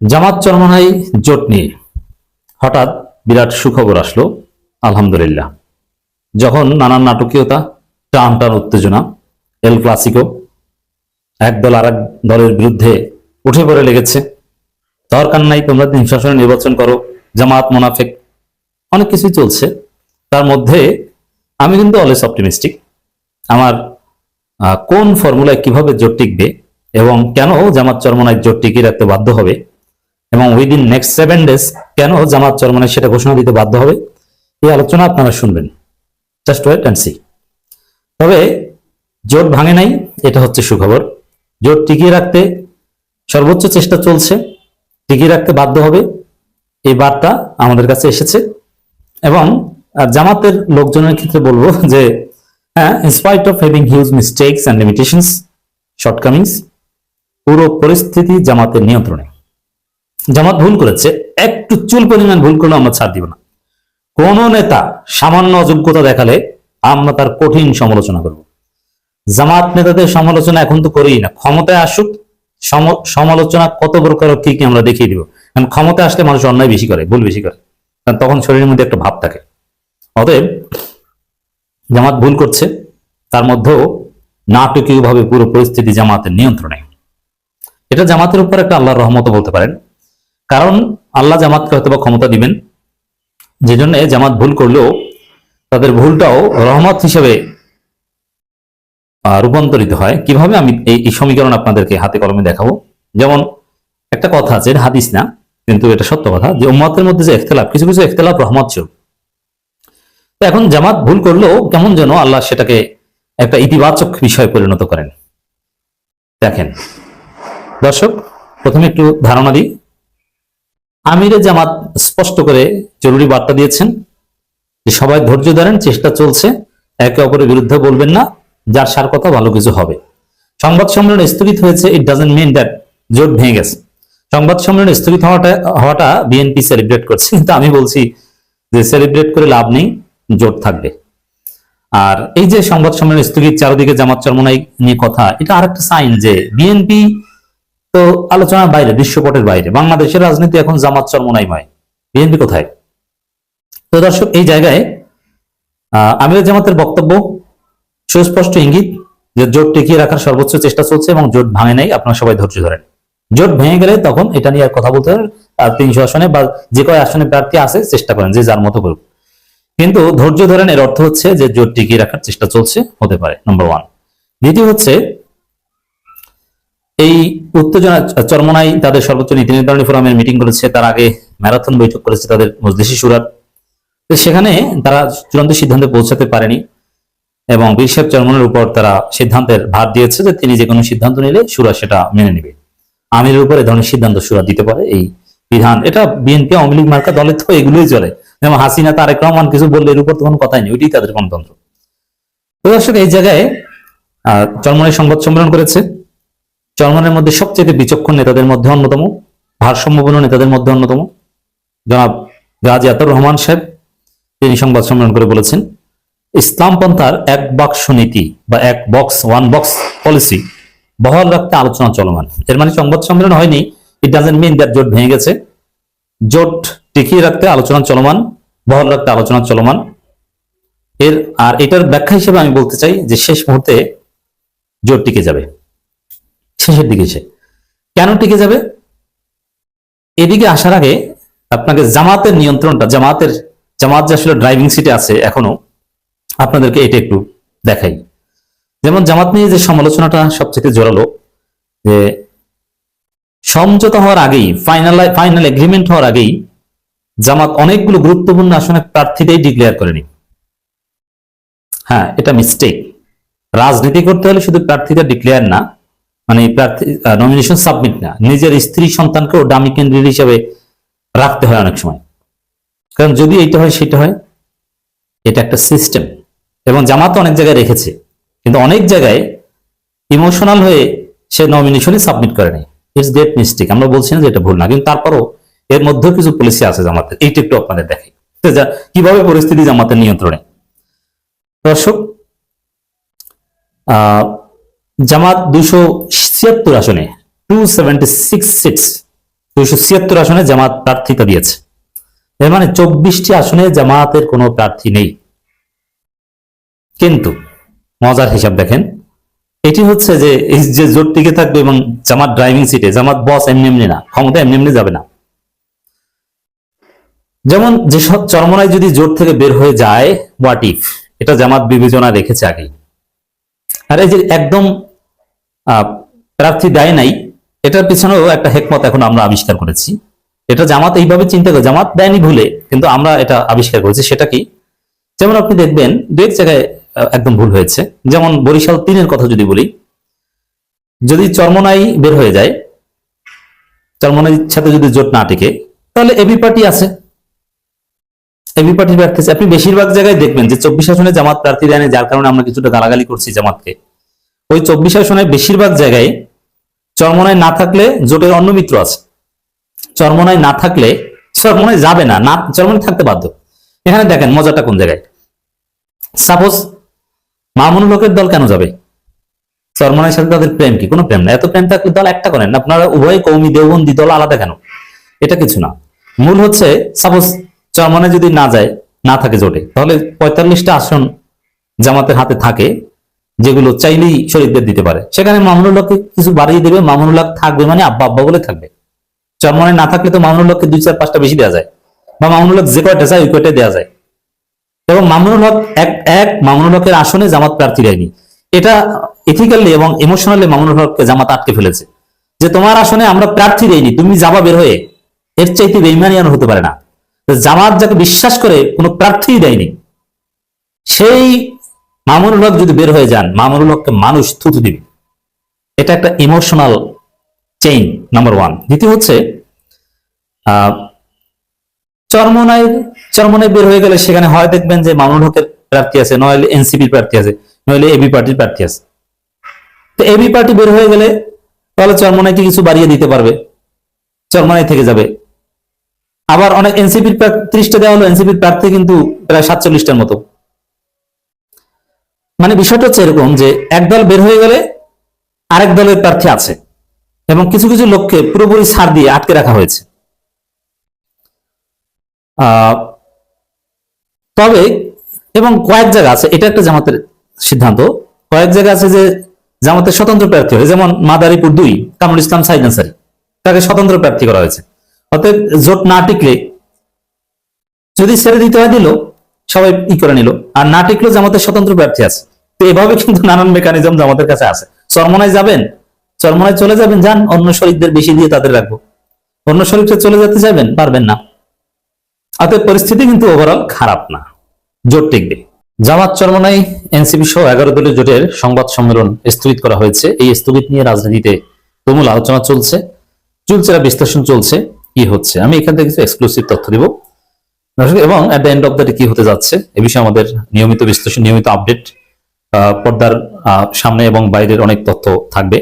জামাত চরমনাই জোট নিয়ে হঠাৎ বিরাট সুখবর আসলো, আলহামদুলিল্লাহ। যখন নানান নাটকীয়তা, টান টান উত্তেজনা এল ক্লাসিকো এক দল আর এক দলের বিরুদ্ধে উঠে পড়ে লেগেছে। দরকার নাই, তোমরা শাসনে নির্বাচন করো, জামাত, মোনাফেক, অনেক কিছুই চলছে। তার মধ্যে আমি কিন্তু অলওয়েজ অপটিমিস্টিক আমার কোন ফর্মুলায় কীভাবে জোট টিকবে এবং কেন জামাত চরমনায় জোট টিকিয়ে রাখতে বাধ্য হবে এবং উইদিন নেক্সট সেভেন ডেজ কেন জামাত চরমনায় সেটা ঘোষণা দিতে বাধ্য হবে? এই আলোচনা আপনারা শুনবেন। জাস্ট ওয়েট অ্যান্ড সি তবে জোট ভাঙে নাই, এটা হচ্ছে সুখবর। জোট টিকিয়ে রাখতে সর্বোচ্চ চেষ্টা চলছে, টিকিয়ে রাখতে বাধ্য হবে। এই বার্তা আমাদের কাছে এসেছে। এবং জামাতের লোকজনের ক্ষেত্রে বলব যে হ্যাঁ in spite of having huge mistakes and limitations shortcomings পুরো পরিস্থিতি জামাতের নিয়ন্ত্রণে। জামাত ভুল করেছে, একটু চুল পরিমাণ ভুল করলে আমরা ছাড় দিব না। কোন নেতা সামান্য অযোগ্যতা দেখালে আমরা তার কঠিন সমালোচনা করব। জামাত নেতাদের সমালোচনা এখন তো করেই না। ক্ষমতায় আসুক, সম- সমালোচনা কত প্রকার কি কি আমরা দেখিয়ে দিব। কারণ ক্ষমতায় আসলে মানুষ অন্যায় বেশি করে, ভুল বেশি করে। কারণ তখন শরীরের মধ্যে একটা ভাব থাকে। অতএব জামাত ভুল করছে, তার মধ্যেও নাটকীয়ভাবে পুরো পরিস্থিতি জামাতের নিয়ন্ত্রণে। এটা জামাতের উপর একটা আল্লাহর রহমত বলতে পারেন। কারণ আল্লাহ জামাতকে হয়তো বা ক্ষমতা দিবেন। যে জন্য জামাত ভুল করলেও তাদের ভুলটাও রহমত হিসেবে রূপান্তরিত হয়। কীভাবে আমি এই সমীকরণ আপনাদেরকে হাতে কলমে দেখাবো? যেমন একটা কথা আছে হাদিস না, কিন্তু এটা সত্য কথা যে উম্মতের মধ্যে যে এখতলাফ, কিছু কিছু এখতলাফ রহমত ছিল তো এখন জামাত ভুল করলেও কেমন যেন আল্লাহ সেটাকে একটা ইতিবাচক বিষয়ে পরিণত করেন। দেখেন, দর্শক, প্রথমে একটু ধারণা দিই। আমিরে জামাত স্পষ্ট করে জরুরি বার্তা দিয়েছেন যে সবাই ধৈর্য ধরেন, চেষ্টা চলছে। একে অপরের বিরুদ্ধে বলবেন না, যার সার কথা ভালো কিছু হবে। সংবাদ সম্মেলন স্থগিত হয়েছে ইট ডাজেন্ট মিন দ্যাট জোট ভেঙে গেছে। সংবাদ সম্মেলন স্থগিত হওয়াটা হওয়াটা বিএনপি সেলিব্রেট করছে, কিন্তু আমি বলছি যে সেলিব্রেট করে লাভ নেই, জোট থাকবে। আর এই যে সংবাদ সম্মেলন স্থগিত, চারদিকে জামাত চরমনাই নিয়ে কথা, এটা আরেকটা সাইন যে বিএনপি তো আলোচনার বাইরে, দৃশ্যপটের বাইরে। বাংলাদেশের রাজনীতি এখন জামাত চরমনাইময় বিএনপি কোথায়? তো দর্শক, এই জায়গায় আমির জামাতের বক্তব্য, সুস্পষ্ট ইঙ্গিত যে জোট টিকিয়ে রাখার সর্বোচ্চ চেষ্টা চলছে এবং জোট ভাঙে নাই, আপনারা সবাই ধৈর্য ধরেন। জোট ভেঙে গেলে তখন এটা নিয়ে আর কথা বলতে হবে আর তিনশো আসনে বা যে কয় আসনে প্রার্থী আছে, চেষ্টা করেন যে যার মতো করুক। কিন্তু ধৈর্য ধরেন এর অর্থ হচ্ছে যে জোট টিকিয়ে রাখার চেষ্টা চলছে, হতে পারে নম্বর ওয়ান দ্বিতীয় হচ্ছে, এই উত্তেজনা চরমনাই তাদের সর্বোচ্চ নীতি নির্ধারণী ফোরামের মিটিং করেছে। তার আগে ম্যারাথন বৈঠক করেছে তাদের মজলিসি সুরার সেখানে তারা চূড়ান্ত সিদ্ধান্তে পৌঁছাতে পারেনি এবং বীর সাহেব চরমনের উপর তারা সিদ্ধান্তের ভার দিয়েছে যে তিনি যে কোনো সিদ্ধান্ত নিলে সুরা সেটা মেনে নেবে। আমিরের উপর এ ধরনের সিদ্ধান্ত সুরা দিতে পারে এই বিধান। এটা বিএনপি আওয়ামী লীগ মার্কা দলের তো এগুলোই চলে। যেমন হাসিনা, তারেক রহমান কিছু বললে এর উপর তো কোনো কথাই নেই, ওইটাই তাদের গণতন্ত্র। তো দর্শক, এই জায়গায়, আহ চরমনের সংবাদ সম্মেলন করেছে। চরমনের মধ্যে সবচেয়ে বিচক্ষণ নেতাদের মধ্যে অন্যতম, ভারসাম্যপূর্ণ নেতাদের মধ্যে অন্যতম, জনাব গাজী আতর রহমান সাহেব। তিনি সংবাদ সম্মেলন করে বলেছেন, ইসলাম পন্থার এক বাক্স নীতি বা এক বক্স ওয়ান বক্স পলিসি বহাল রাখতে আলোচনা চলমান। এর মানে সংবাদ সম্মেলন হয়নি ইট ডাজেন্ট মিন দ্যাট জোট ভেঙে গেছে। জোট টিকিয়ে রাখতে আলোচনা চলমান, বহাল রাখতে আলোচনা চলমান। এর, আর এটার ব্যাখ্যা হিসেবে আমি বলতে চাই যে শেষ মুহূর্তে জোট টিকে যাবে। শেষের দিকে এসে। কেন টিকে যাবে? এদিকে আসার আগে আপনাকে জামাতের নিয়ন্ত্রণটা, জামাতের, জামাত যে আসলে ড্রাইভিং সিটে আছে এখনও, আপনাদেরকে এটা একটু দেখাই। যেমন জামাত নিয়ে যে সমালোচনাটা সবচেয়ে জোরালো, যে সমঝোতা হওয়ার আগেই ফাইনাল ফাইনাল এগ্রিমেন্ট হওয়ার আগেই জামাত অনেকগুলো গুরুত্বপূর্ণ আসনে প্রার্থীদের ডিক্লেয়ার করেনি। হ্যাঁ এটা মিস্টেক রাজনীতি করতে হলে শুধু প্রার্থীদের ডিক্লেয়ার না মানে প্রার্থী নমিনেশন সাবমিট না। নিজের স্ত্রী সন্তানকেও ডামি ক্যান্ডিডেট হিসেবে রাখতে হয় অনেক সময়। কারণ যদি এইটা হয় সেটা হয় এটা একটা সিস্টেম এবং জামাত অনেক জায়গায় রেখেছে। কিন্তু অনেক জায়গায় ইমোশনাল হয়ে সে নমিনেশনই সাবমিট করে নেই। ইটস গ্রেট মিস্টেক আমরা বলছি না যে এটা ভুল না কিন্তু তারপরও এর মধ্যেও কিছু পলিসি আছে জামাতের। এইটা একটু আপনাদের দেখে কীভাবে পরিস্থিতি জামাতের নিয়ন্ত্রণে? দর্শক আহ, জামাত দুশো ছিয়াত্তর আসনে টু সেভেন্টি আসনে জামাত প্রার্থিতা দিয়েছে। এর মানে চব্বিশটি আসনে জামাতের কোনো প্রার্থী নেই। কিন্তু মজার হিসাব দেখেন, এটি হচ্ছে যে এই যে জোট টিকে থাকবে এবং জামাত ড্রাইভিং সিটে, জামাত বস এমনি এমনি না, ক্ষমতা এমনি এমনি যাবে না। যেমন যেসব চরমনায় যদি জোট থেকে বের হয়ে যায় হোয়াট ইফ এটা জামাত বিবেচনা রেখেছে আগেই। আর এই যে একদম প্রার্থী দেয় নাই এটার পিছনেও একটা হেকমত এখন আমরা আবিষ্কার করেছি। এটা জামাত এইভাবে চিন্তা করে জামাত দেয়নি ভুলে কিন্তু আমরা এটা আবিষ্কার করেছি সেটা কি? যেমন আপনি দেখবেন দু এক জায়গায় একদম ভুল হয়েছে। যেমন বরিশাল তিনের কথা যদি বলি যদি চরমনাই বের হয়ে যায় চরমনাইর সাথে যদি জোট না টিকে তাহলে এবি পার্টি আছে। এবি পার্টির প্রার্থী। আপনি বেশিরভাগ জায়গায় দেখবেন যে চব্বিশ আসনে জামাত প্রার্থী দেয় না, যার কারণে আমরা কিছুটা গালাগালি করছি জামাতকে। ওই চব্বিশ আসনে বেশিরভাগ জায়গায় চরমনায় না থাকলে জোটের অন্য মিত্র আছে। চরমনায় না থাকলে, চরমনায় যাবে না না, চরমনায় থাকতে বাধ্য। এখানে দেখেন মজাটা কোন জায়গায়। সাপোজ মামুনুল হকের দল কেন যাবে? চরমনার সাথে তাদের প্রেম কি? কোনো প্রেম না। এত প্রেম থাকলে দল একটা করেন আপনারা উভয় কৌমি, দেওবন্দি দল আলাদা কেন? এটা কিছু না। মূল হচ্ছে সাপোজ চরমনায় যদি না যায়, না থাকে জোটে, তাহলে পঁয়তাল্লিশটা আসন জামাতের হাতে থাকে। যেগুলো চাইলেই শরীরদের দিতে পারে। সেখানে মামুনুল হককে কিছু বাড়িয়ে দেবে মামুনুল হক থাকবে মানে আব্বা আব্বা বলে থাকবে। চরমনায় না থাকলে তো মামুনুল হককে দুই চার পাঁচটা বেশি দেওয়া যায় বা মামুনুল হক যে কয়টা চায় ওই কয়টা দেওয়া যায়। এবং মামুনুল হক এক এক মামুনুল হকের আসনে জামাত প্রার্থী দেয়নি এটা ইথিক্যালি এবং ইমোশনালি মামুনুল হককে জামাত আটকে ফেলেছে। যে তোমার আসনে আমরা প্রার্থী দেইনি, তুমি যাবা বের হয়ে। এর চাইতে বেইমানি আর হতে পারে না। জামাত যাকে বিশ্বাস করে কোনো প্রার্থী দেয়নি। সেই মামুনুল হক যদি বের হয়ে যান, মামুনুল হককে মানুষ থুতু দিবে। এটা একটা ইমোশনাল চেইন নাম্বার ওয়ান দ্বিতীয় হচ্ছে চরমনায় চরমনায় বের হয়ে গেলে সেখানে হয় দেখবেন যে মামুনুল হকের প্রার্থী আছে, নইলে এনসিপির প্রার্থী আছে, নইলে এবি পার্টির প্রার্থী আছে। তো এবি পার্টি বের হয়ে গেলে তাহলে চরমনাইকে কিছু বাড়িয়ে দিতে পারবে, চরমনাই থেকে যাবে। আবার অনেক এনসিপির প্রার্থী, ত্রিশটা দেওয়া হলো, এনসিপির প্রার্থী কিন্তু প্রায় সাতচল্লিশটার মতো। মানে বিষয়টা হচ্ছে এরকম যে এক দল বের হয়ে গেলে আরেক দলের প্রার্থী আছে এবং কিছু কিছু লোককে পুরোপুরি ছাড় দিয়ে আটকে রাখা হয়েছে। তবে এবং কয়েক জায়গা আছে, এটা একটা জামাতের সিদ্ধান্ত। কয়েক জায়গা আছে যে জামাতের স্বতন্ত্র প্রার্থী হয়, যেমন মাদারীপুর দুই, কামরুল ইসলাম সাইদ আনসারি তাকে স্বতন্ত্র প্রার্থী করা হয়েছে। অতএব জোট না টিকলে যদি ছেড়ে দিতে হয় দিল সবাই ই করে নিল। আর না টিকলেও জামাতের স্বতন্ত্র প্রার্থী আছে। তো এভাবে কিন্তু নানান মেকানিজম জামাতের কাছে আছে। চরমনায় যাবেন, চরমনায় চলে যাবেন, যান, অন্য শরীরদের বেশি দিয়ে তাদের রাখব। অন্য শরীরটা চলে যেতে চাইবেন, পারবেন না। অতএব পরিস্থিতি কিন্তু ওভারঅল খারাপ না। জোট টিকবে। জামাত চরমনাই এনসিপি সহ এগারো দলীয় জোটের সংবাদ সম্মেলন স্থগিত করা হয়েছে। এই স্থগিত নিয়ে রাজনীতিতে তুমুল আলোচনা চলছে। চুলচেরা বিশ্লেষণ চলছে। কি হচ্ছে? আমি এখান থেকে কিছু এক্সক্লুসিভ তথ্য দিব। এবং at the end of the কি হতে যাচ্ছে, এ বিষয়ে আমাদের নিয়মিত বিশ্লেষণ, নিয়মিত আপডেট পর্দার সামনে এবং বাইরের অনেক তথ্য থাকবে।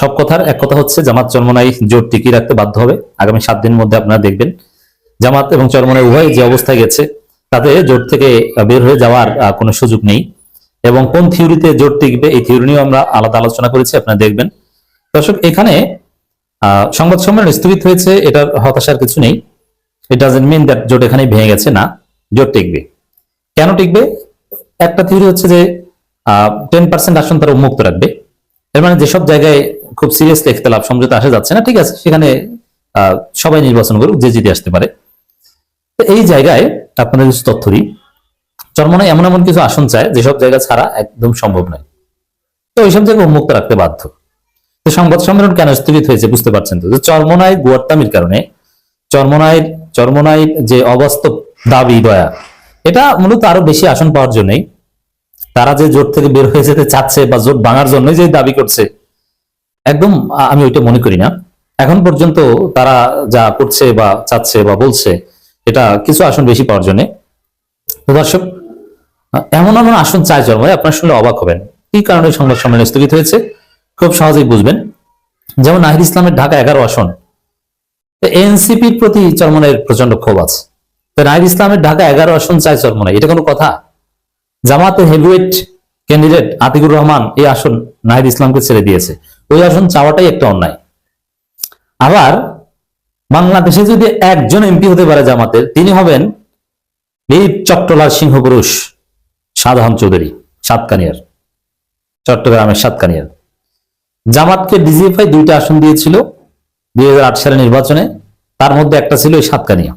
সব কথার এক কথা হচ্ছে, জামাত চরমনাই জোট টিকিয়ে রাখতে বাধ্য হবে। আগামী সাত দিনের মধ্যে আপনারা দেখবেন, জামাত এবং চরমনাই উভয় যে অবস্থায় গেছে, তাতে জোট থেকে বের হয়ে যাওয়ার কোনো সুযোগ নেই। এবং কোন থিওরিতে জোট টিকবে, এই থিওরি নিয়েও আমরা আলাদা আলোচনা করেছি, আপনারা দেখবেন। দর্শক, এখানে সংবাদ সম্মেলন স্থগিত হয়েছে, এটার হতাশার কিছু নেই। ইট ডাজেন্ট মিন দ্যাট জোট এখানেই ভেঙে গেছে, না। জোট টিকবে। কেন টিকবে? একটা থিওরি হচ্ছে যে টেন পার্সেন্ট আসন তারা উন্মুক্ত রাখবে। এর মানে যেসব জায়গায় খুব সিরিয়াসলি ইখতলাফ সমঝোতা আসা যাচ্ছে না, ঠিক আছে, সেখানে সবাই নির্বাচন করুক, যে জিতে আসতে পারে। তো এই জায়গায় আপনাদের কিছু তথ্য দিই। চরমনায় এমন এমন কিছু আসন চায়, যেসব জায়গা ছাড়া একদম সম্ভব নয়। তো ওইসব জায়গা উন্মুক্ত রাখতে বাধ্য। সংবাদ সম্মেলন কেন স্থগিত হয়েছে বুঝতে পারছেন তো? চরমনায় গুয়ারতামির কারণে, চরমনায় চরমনায় যে অবাস্তব দাবি দয়া, এটা মূলত আরও বেশি আসন পাওয়ার জন্যই। তারা যে জোট থেকে বের হয়ে যেতে চাচ্ছে বা জোট ভাঙার জন্যই যে দাবি করছে, একদম আমি ওইটা মনে করি না। এখন পর্যন্ত তারা যা করছে বা চাচ্ছে বা বলছে, এটা কিছু আসন বেশি পাওয়ার জন্য। দর্শক, এমন এমন আসন চায় চরমনায় আপনার শুনলে অবাক হবেন। কি কারণে সংবাদ সম্মেলন স্থগিত হয়েছে? খুব সহজেই বুঝবেন। যেমন নাহিদ ইসলামের ঢাকা এগারো আসন এনসিপির প্রতি চরমনের প্রচণ্ড ক্ষোভ আছে। তো নাহিদ ইসলামের ঢাকা এগারো আসন চায় চরমনাই, এটা কোনো কথা? জামাতে হেভিওয়েট ক্যান্ডিডেট আতিকুর রহমান এই আসন নাহিদ ইসলামকে ছেড়ে দিয়েছে। ওই আসন চাওয়াটাই একটা অন্যায়। আবার বাংলাদেশে যদি একজন এমপি হতে পারে জামাতের, তিনি হবেন এই চট্টলার সিংহপুরুষ সাধারণ চৌধুরী, সাতকানিয়ার, চট্টগ্রামের সাতকানিয়ার। জামাতকে ডিজিএফআই দুইটা আসন দিয়েছিল। দুই সালে নির্বাচনে তার মধ্যে একটা ছিল এই সাতকানিয়া।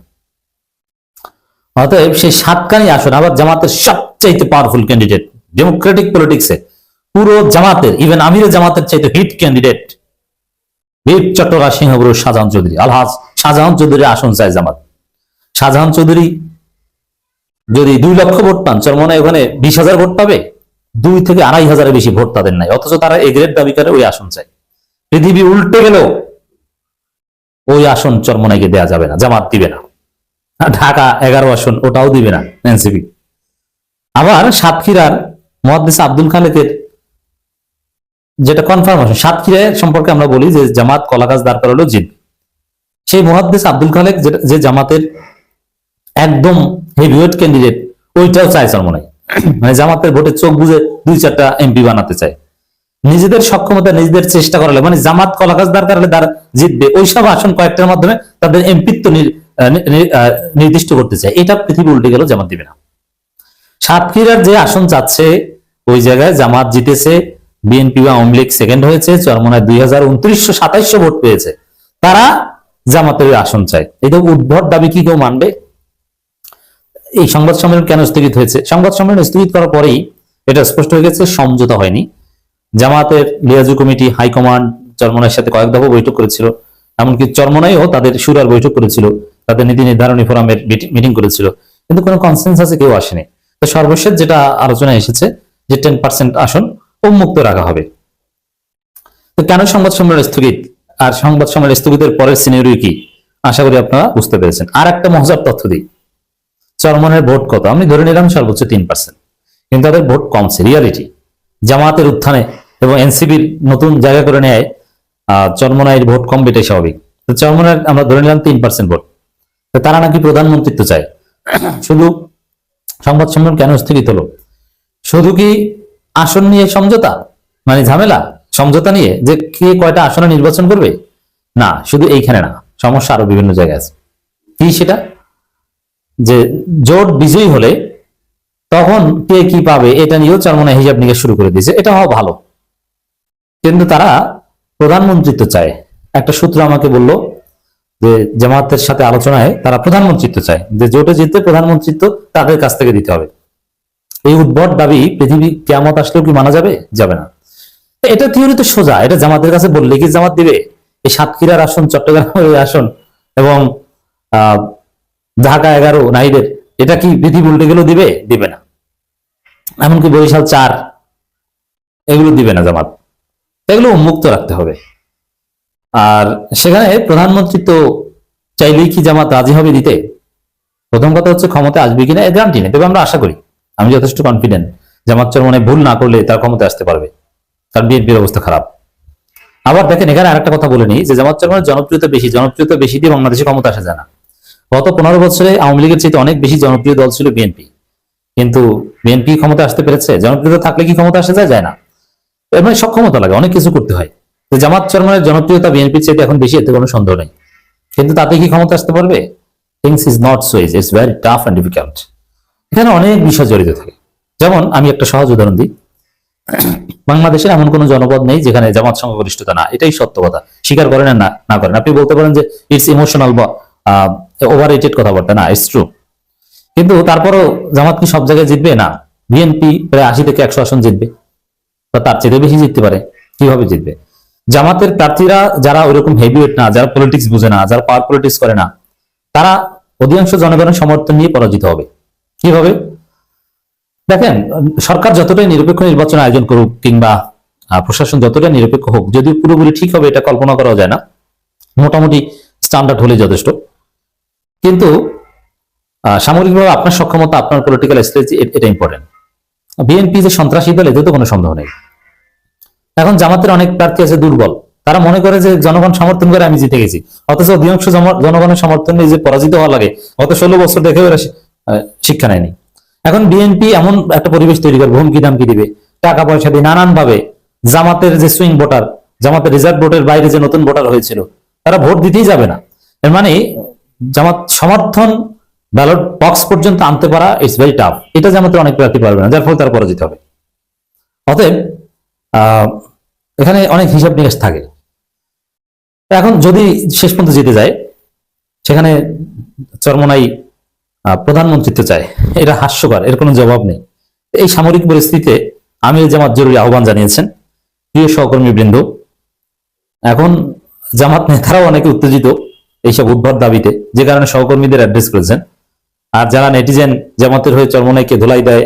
অতএব সেই সাতকানি আসন আবার জামাতের সবচাইতে পাওয়ারফুল ক্যান্ডিডেট ডেমোক্রেটিক পলিটিক্সে পুরো জামাতের ইভেন আমিরের জামাতের চাইতে হিট ক্যান্ডিডেট বীর চট্টগ্রাম সিংহপুরুষ শাহজাহান চৌধুরী। আলহাজ, শাহজাহান চৌধুরী আসন চায় জামাত শাহজাহান চৌধুরী যদি দুই লক্ষ ভোট পান চরমনে ওখানে বিশ হাজার ভোট পাবে, দুই থেকে আড়াই হাজারের বেশি ভোট তাদের নাই, অথচ তারা এ গ্রেড দাবি করে ওই আসন চায়। পৃথিবী উল্টে গেলেও ওই আসন চরমনাইকে দেয়া যাবে না, জামাত দিবে না। ঢাকা এগারো আসন, ওটাও দিবে না এনসিপি। আবার সাতক্ষীরার মহাদ্দেশ আব্দুল খালেকের যেটা কনফার্মেশন সাতক্ষীরা সম্পর্কে আমরা বলি যে জামাত কলা গাছ দাঁড় করালো জিতবে সেই মহাদ্দেশ আব্দুল খালেক যে জামাতের একদম হেভিওয়েট ক্যান্ডিডেট ওইটাও চায় চরমনাই। মানে জামাতের ভোটে চোখ বুঝে দুই চারটা এমপি বানাতে চায়। নিজেদের সক্ষমতা, নিজেদের চেষ্টা করালে মানে জামাত কলা গাছ দাঁড় করালে তারা জিতবে। ওইসব আসন কয়েকটার মাধ্যমে তাদের এমপিত্ব নির্দিষ্ট করতে চায়। এটা পৃথিবী উল্টে গেল জামাত দিবে না। সাতক্ষীরার যে আসন চাচ্ছে ওই জায়গায় জামাত জিতেছে। বিএনপি বা আওয়ামী লীগ সেকেন্ড হয়েছে, চরমনায় দুই হাজার উনত্রিশশো সাতাইশশো ভোট পেয়েছে। তারা জামাতের আসন চায়। এটা উদ্ভট দাবি কি কেউ মানবে? এই সংবাদ সম্মেলন কেন স্থগিত হয়েছে? সংবাদ সম্মেলন স্থগিত করার পরেই এটা স্পষ্ট হয়ে গেছে, সমঝোতা হয়নি। জামাতের লিয়াজু কমিটি হাইকমান্ড চরমনার সাথে কয়েক দফা বৈঠক করেছিল। এমনকি চরমনাইও তাদের সুরার বৈঠক করেছিল, তাদের নীতি নির্ধারণী ফোরামের মিটিং করেছিল। কিন্তু কোনো কনসেন্সাসে কেউ আসেনি। তো সর্বশেষ যেটা আলোচনায় এসেছে যে টেন পার্সেন্ট আসন উন্মুক্ত রাখা হবে। তো কেন সংবাদ সম্মেলন স্থগিত? আর সংবাদ সম্মেলন স্থগিতের পরের সিনারিও কি? আশা করি আপনারা বুঝতে পেরেছেন। আর একটা মজার তথ্য দিই। চরমনের ভোট কত? আমি ধরে নিলাম সর্বোচ্চ তিন পার্সেন্ট কিন্তু তাদের ভোট কমছে রিয়ালিটি জামাতের উত্থানে এবং এনসিপির নতুন জায়গা করে নেয় আহ, চরমনাইয়ের ভোট কম বেটে স্বাভাবিক। তো চরমনার আমরা ধরে নিলাম তিন পার্সেন্ট ভোট। তো তারা নাকি প্রধানমন্ত্রিত্ব চায়। শুধু সংবাদ সম্মেলন কেন স্থগিত হলো? শুধু কি আসন নিয়ে সমঝোতা? মানে ঝামেলা? সমঝোতা নিয়ে? যে কে কয়টা আসনে নির্বাচন করবে? না শুধু এইখানে না সমস্যা আরও বিভিন্ন জায়গায় আছে। কি সেটা? যে জোট বিজয়ী হলে তখন কে কি পাবে এটা নিয়েও চরমনা হিসাব নিকাশ শুরু করে দিয়েছে। এটা হওয়া ভালো। কিন্তু তারা প্রধানমন্ত্রিত্ব চায়। একটা সূত্র আমাকে বলল যে জামাতের সাথে আলোচনায় তারা প্রধানমন্ত্রিত্ব চায়, যে জোটে জিততে প্রধানমন্ত্রিত্ব তাদের কাছ থেকে দিতে হবে। এই উদ্ভট দাবি পৃথিবী কেমত আসলেও কি মানা যাবে? যাবে না। এটা থিওরি তো সোজা, এটা জামাতের কাছে বললে কি জামাত দিবে? এই সাতক্ষীরার আসন, চট্টগ্রামের আসন এবং ঢাকা এগারো নাইদের এটা কি পৃথিবী উল্টে গেলেও দিবে? দিবে না। এমনকি বরিশাল চার, এগুলো দিবে না জামাত। এগুলো উন্মুক্ত রাখতে হবে। আর সেখানে প্রধানমন্ত্রী তো চাইলেই কি জামাত রাজি হবে দিতে? প্রথম কথা হচ্ছে ক্ষমতা আসবে কিনা, এর গ্যারান্টি নেই। তবে আমরা আশা করি, আমি যথেষ্ট কনফিডেন্ট জামাত চরমনে ভুল না করলে তার ক্ষমতা আসতে পারবে। তার বিএনপির অবস্থা খারাপ। আবার দেখেন, এখানে আরেকটা কথা বলে নিই, যে জামাত চরমনের জনপ্রিয়তা বেশি জনপ্রিয়তা বেশি দিয়ে বাংলাদেশে ক্ষমতা আসা যায় না। গত পনেরো বছরে আওয়ামী লীগের চাইতে অনেক বেশি জনপ্রিয় দল ছিল বিএনপি। কিন্তু বিএনপি ক্ষমতা আসতে পেরেছে। জনপ্রিয়তা থাকলে কি ক্ষমতা আসা যায় না। এর মানে সক্ষমতা লাগে, অনেক কিছু করতে হয়। জামাত চরমনের জনপ্রিয়তা বিএনপির চাইতে এখন বেশি, এতে কোনো সন্দেহ নেই। কিন্তু তাতে কি ক্ষমতা আসতে পারবে? Things is not so is it's very tough and difficult এখানে অনেক বিষয় জড়িত থাকে। যেমন আমি একটা সহজ উদাহরণ দিই। বাংলাদেশের এমন কোনো জনপদ নেই যেখানে জামাত সংখ্যাগরিষ্ঠতা না, এটাই সত্য কথা। স্বীকার করেন না না করেন। আপনি বলতে পারেন যে ইটস ইমোশনাল বা ওভার রেটেড কথাবার্তা। না ইটস ট্রু কিন্তু তারপরও জামাত কি সব জায়গায় জিতবে? না। বিএনপি প্রায় আশি থেকে একশো আসন জিতবে। বা তার চেয়ে বেশি জিততে পারে কীভাবে জিতবে? জামাতের প্রার্থীরা যারা ওইরকম হেভিওয়েট না যারা পলিটিক্স বুঝে না যারা পাওয়ার পলিটিক্স করে না তারা অধিকাংশ জনগণের সমর্থন নিয়ে পরাজিত হবে। কীভাবে? দেখেন সরকার যতটাই নিরপেক্ষ নির্বাচন আয়োজন করুক কিংবা প্রশাসন যতটাই নিরপেক্ষ হোক যদি পুরোপুরি ঠিক হবে এটা কল্পনা করা যায় না। মোটামুটি স্ট্যান্ডার্ড হলে যথেষ্ট। কিন্তু আহ, সামগ্রিকভাবে আপনার সক্ষমতা আপনার পলিটিক্যাল স্ট্রেটেজি এটা ইম্পর্টেন্ট বিএনপি যে সন্ত্রাসী দল, এতে তো কোনো সন্দেহ নেই। এখন জামাতের অনেক প্রার্থী আছে দুর্বল। তারা মনে করে যে জনগণ সমর্থন করে আমি জিতে গেছি। অথচ অধিকাংশ জনগণের সমর্থন নিয়ে যে পরাজিত হওয়া লাগে। গত ষোলো বছর দেখে এরা শিক্ষা নেয়নি। এখন বিএনপি এমন একটা পরিবেশ তৈরি করবে হুমকি দামকি দিবে। টাকা পয়সা দিয়ে নানান ভাবে জামাতের যে সুইং ভোটার, জামাতের রিজার্ভ ভোটের বাইরে যে নতুন ভোটার হয়েছিল, তারা ভোট দিতেই যাবে না। এর মানে জামাত সমর্থন ব্যালট বক্স পর্যন্ত আনতে পারা ইটস ভেরি টাফ এটা জামাতের অনেক প্রার্থী পারবে না, যার ফলে তারা পরাজিত হবে। অতএব এখানে অনেক হিসাব নিকাশ থাকে। এখন যদি শেষ পর্যন্ত জিতে যায়, সেখানে চরমনাই প্রধানমন্ত্রিত্ব চায়। এটা হাস্যকর, এর কোনো জবাব নেই। এই সামরিক পরিস্থিতিতে আমির জামাত জরুরি আহ্বান জানিয়েছেন। প্রিয় সহকর্মী বৃন্দ এখন জামাত নেতারাও অনেকে উত্তেজিত এইসব উদ্ভট দাবিতে, যে কারণে সহকর্মীদের অ্যাড্রেস করেছেন। আর যারা নেটিজেন জামাতের হয়ে চরমনাইকে ধুলাই দেয়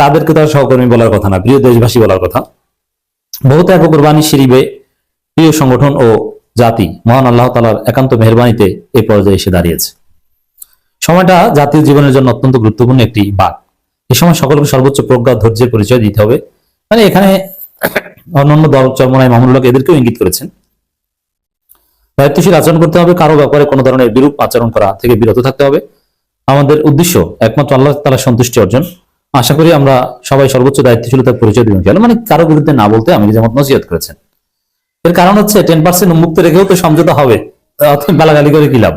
তাদেরকে তার সহকর্মী বলার কথা না, প্রিয় দেশবাসী বলার কথা। বহুত এক কোরবানি শিরিবে প্রিয় সংগঠন ও জাতি, মহান আল্লাহ তালার একান্ত মেহরবানিতে এই পর্যায়ে এসে দাঁড়িয়েছে। সময়টা জাতীয় জীবনের জন্য অত্যন্ত গুরুত্বপূর্ণ একটি বাক এই সময় সকলকে সর্বোচ্চ প্রজ্ঞা, ধৈর্যের পরিচয় দিতে হবে। মানে এখানে অন্যান্য দল চরমনায় মামুনুল্লাহ এদেরকেও ইঙ্গিত করেছেন। দায়িত্বশীল আচরণ করতে হবে, কারও ব্যাপারে কোনো ধরনের বিরূপ আচরণ করা থেকে বিরত থাকতে হবে। আমাদের উদ্দেশ্য একমাত্র আল্লাহ তালা সন্তুষ্টি অর্জন। আশা করি আমরা সবাই সর্বোচ্চ দায়িত্বশীলতার পরিচয় দিবেন কেন মানে কারও বিরুদ্ধে না বলতে আমি যেমন নজিয়াত করেছেন। এর কারণ হচ্ছে, টেন পার্সেন্ট উন্মুক্ত রেখেও তো সমঝোতা হবে। বেলাগালি করে কি লাভ?